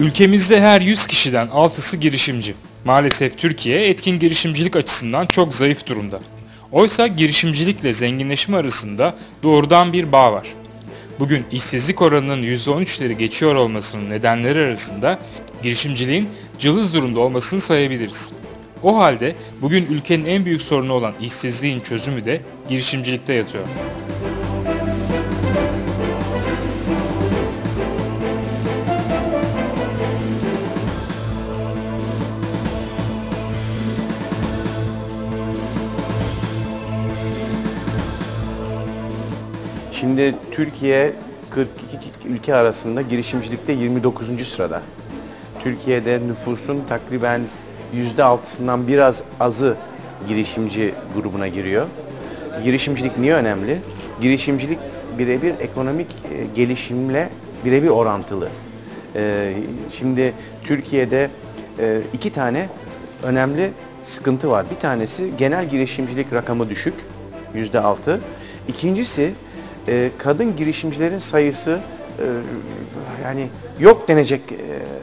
Ülkemizde her 100 kişiden 6'sı girişimci. Maalesef Türkiye etkin girişimcilik açısından çok zayıf durumda. Oysa girişimcilikle zenginleşme arasında doğrudan bir bağ var. Bugün işsizlik oranının %13'leri geçiyor olmasının nedenleri arasında girişimciliğin cılız durumda olmasını sayabiliriz. O halde bugün ülkenin en büyük sorunu olan işsizliğin çözümü de girişimcilikte yatıyor. Şimdi Türkiye 42 ülke arasında girişimcilikte 29. sırada. Türkiye'de nüfusun takriben %6'sından biraz azı girişimci grubuna giriyor. Girişimcilik niye önemli? Girişimcilik birebir ekonomik e, gelişimle birebir orantılı. E, Şimdi Türkiye'de e, iki tane önemli sıkıntı var. Bir tanesi genel girişimcilik rakamı düşük, yüzde altı. İkincisi e, kadın girişimcilerin sayısı e, yani yok denecek e,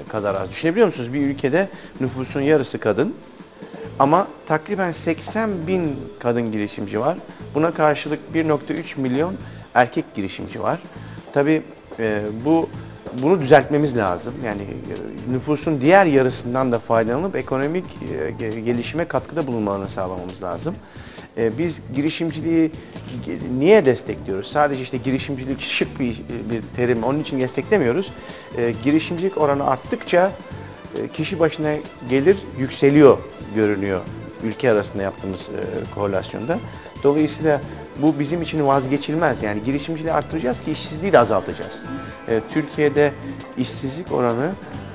kadar az. Düşünebiliyor musunuz? Bir ülkede nüfusun yarısı kadın ama takriben 80 bin kadın girişimci var. Buna karşılık 1.3 milyon erkek girişimci var. Tabii e, bu bunu düzeltmemiz lazım. Yani e, nüfusun diğer yarısından da faydalanıp ekonomik e, ge- gelişime katkıda bulunmalarını sağlamamız lazım. E, Biz girişimciliği niye destekliyoruz? Sadece işte girişimcilik şık bir, bir terim, onun için desteklemiyoruz. Girişimcilik oranı arttıkça kişi başına gelir yükseliyor görünüyor ülke arasında yaptığımız korelasyonda. Dolayısıyla bu bizim için vazgeçilmez. Yani girişimciliği arttıracağız ki işsizliği de azaltacağız. E, Türkiye'de işsizlik oranı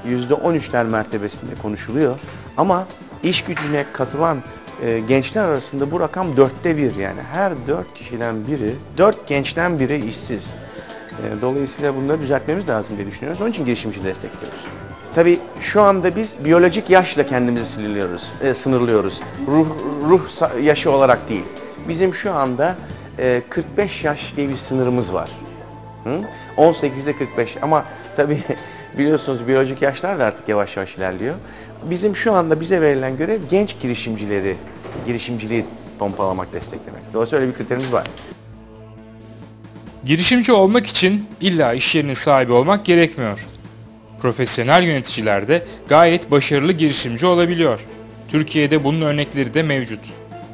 %13'ler mertebesinde konuşuluyor. Ama iş gücüne katılan e, gençler arasında bu rakam dörtte bir yani her dört kişiden biri, dört gençten biri işsiz. E, Dolayısıyla bunları düzeltmemiz lazım diye düşünüyoruz. Onun için girişimci destekliyoruz. Tabii şu anda biz biyolojik yaşla kendimizi sınırlıyoruz. e, sınırlıyoruz. Ruh, ruh yaşı olarak değil. Bizim şu anda e, 45 yaş diye bir sınırımız var. Hı? 18'de 45 ama tabii biliyorsunuz biyolojik yaşlar da artık yavaş yavaş ilerliyor. Bizim şu anda bize verilen görev genç girişimcileri, girişimciliği pompalamak, desteklemek. Dolayısıyla öyle bir kriterimiz var. Girişimci olmak için illa iş yerinin sahibi olmak gerekmiyor. Profesyonel yöneticiler de gayet başarılı girişimci olabiliyor. Türkiye'de bunun örnekleri de mevcut.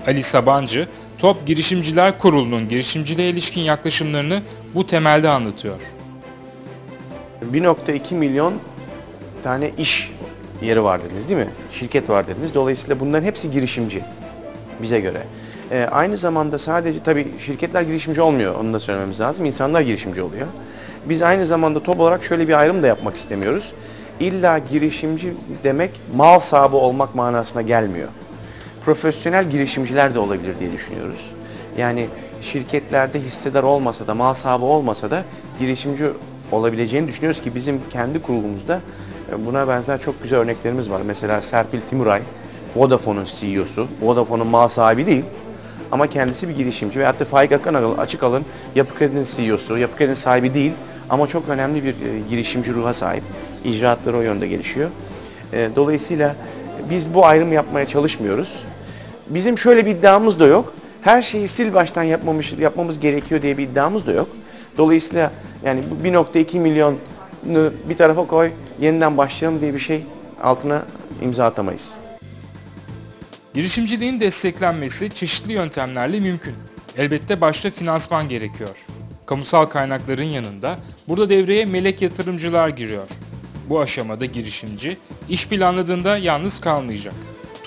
Ali Sabancı, Top Girişimciler Kurulu'nun girişimciliğe ilişkin yaklaşımlarını bu temelde anlatıyor. 1.2 milyon tane iş yeri var dediniz değil mi? Şirket var dediniz. Dolayısıyla bunların hepsi girişimci bize göre. Ee, aynı zamanda sadece tabii şirketler girişimci olmuyor onu da söylememiz lazım. İnsanlar girişimci oluyor. Biz aynı zamanda top olarak şöyle bir ayrım da yapmak istemiyoruz. İlla girişimci demek mal sahibi olmak manasına gelmiyor. Profesyonel girişimciler de olabilir diye düşünüyoruz. Yani şirketlerde hissedar olmasa da, mal sahibi olmasa da girişimci olabileceğini düşünüyoruz ki bizim kendi kurulumuzda e, buna benzer çok güzel örneklerimiz var. Mesela Serpil Timuray, Vodafone'un CEO'su. Vodafone'un mal sahibi değil ama kendisi bir girişimci. Veyahut da Faik Akan açık alın Yapı Kredi'nin CEO'su. Yapı Kredi'nin sahibi değil ama çok önemli bir e, girişimci ruha sahip. İcraatları o yönde gelişiyor. E, Dolayısıyla biz bu ayrım yapmaya çalışmıyoruz. Bizim şöyle bir iddiamız da yok. Her şeyi sil baştan yapmamış, yapmamız gerekiyor diye bir iddiamız da yok. Dolayısıyla yani bu 1.2 milyonu bir tarafa koy, yeniden başlayalım diye bir şey altına imza atamayız. Girişimciliğin desteklenmesi çeşitli yöntemlerle mümkün. Elbette başta finansman gerekiyor. Kamusal kaynakların yanında burada devreye melek yatırımcılar giriyor. Bu aşamada girişimci iş planladığında yalnız kalmayacak.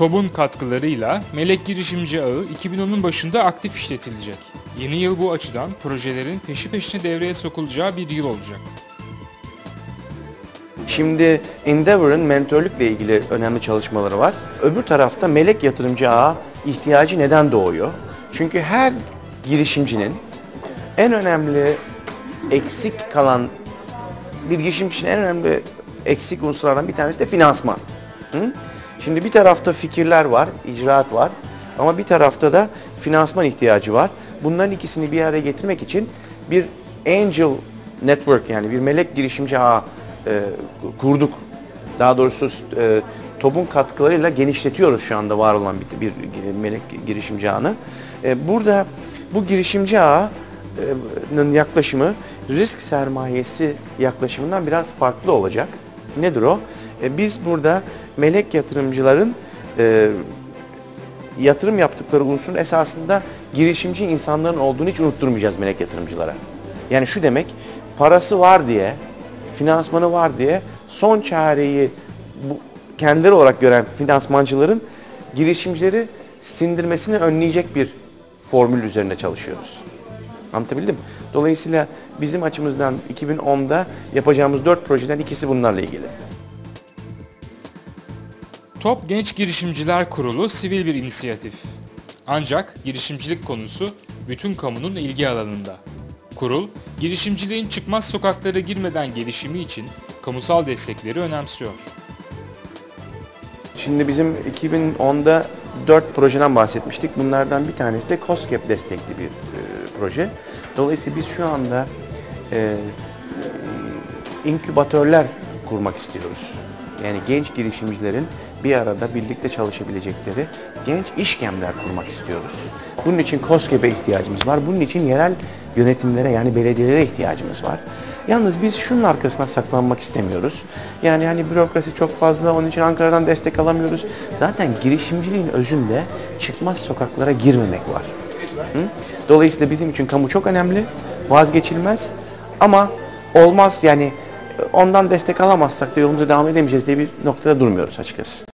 TOB'un katkılarıyla Melek Girişimci Ağı 2010'un başında aktif işletilecek. Yeni yıl bu açıdan projelerin peşi peşine devreye sokulacağı bir yıl olacak. Şimdi Endeavor'ın mentörlükle ilgili önemli çalışmaları var. Öbür tarafta melek yatırımcı ağa ihtiyacı neden doğuyor? Çünkü her girişimcinin en önemli eksik kalan bir girişimcinin en önemli eksik unsurlardan bir tanesi de finansman. Hı? Şimdi bir tarafta fikirler var, icraat var ama bir tarafta da finansman ihtiyacı var. Bunların ikisini bir araya getirmek için bir angel network yani bir melek girişimci ağı e, kurduk Daha doğrusu e, TOB'un katkılarıyla genişletiyoruz şu anda var olan bir, bir melek girişimci ağını. E, burada bu girişimci ağının yaklaşımı risk sermayesi yaklaşımından biraz farklı olacak. Nedir o? E, biz burada melek yatırımcıların e, yatırım yaptıkları unsurun esasında girişimci insanların olduğunu hiç unutturmayacağız melek yatırımcılara. Yani şu demek, parası var diye, finansmanı var diye son çareyi bu, kendileri olarak gören finansmancıların girişimcileri sindirmesini önleyecek bir formül üzerinde çalışıyoruz. Anlatabildim mi? Dolayısıyla bizim açımızdan 2010'da yapacağımız 4 projeden ikisi bunlarla ilgili. Top Genç Girişimciler Kurulu sivil bir inisiyatif. Ancak girişimcilik konusu bütün kamunun ilgi alanında. Kurul, girişimciliğin çıkmaz sokaklara girmeden gelişimi için kamusal destekleri önemsiyor. Şimdi bizim 2010'da 4 projeden bahsetmiştik. Bunlardan bir tanesi de COSGAP destekli bir e, proje. Dolayısıyla biz şu anda e, inkübatörler kurmak istiyoruz. Yani genç girişimcilerin bir arada birlikte çalışabilecekleri genç işkemler kurmak istiyoruz. Bunun için COSGAP'e ihtiyacımız var. Bunun için yerel yönetimlere yani belediyelere ihtiyacımız var. Yalnız biz şunun arkasına saklanmak istemiyoruz. Yani hani bürokrasi çok fazla, onun için Ankara'dan destek alamıyoruz. Zaten girişimciliğin özünde çıkmaz sokaklara girmemek var. Hı? Dolayısıyla bizim için kamu çok önemli, vazgeçilmez ama olmaz yani ondan destek alamazsak da yolumuza devam edemeyeceğiz diye bir noktada durmuyoruz açıkçası.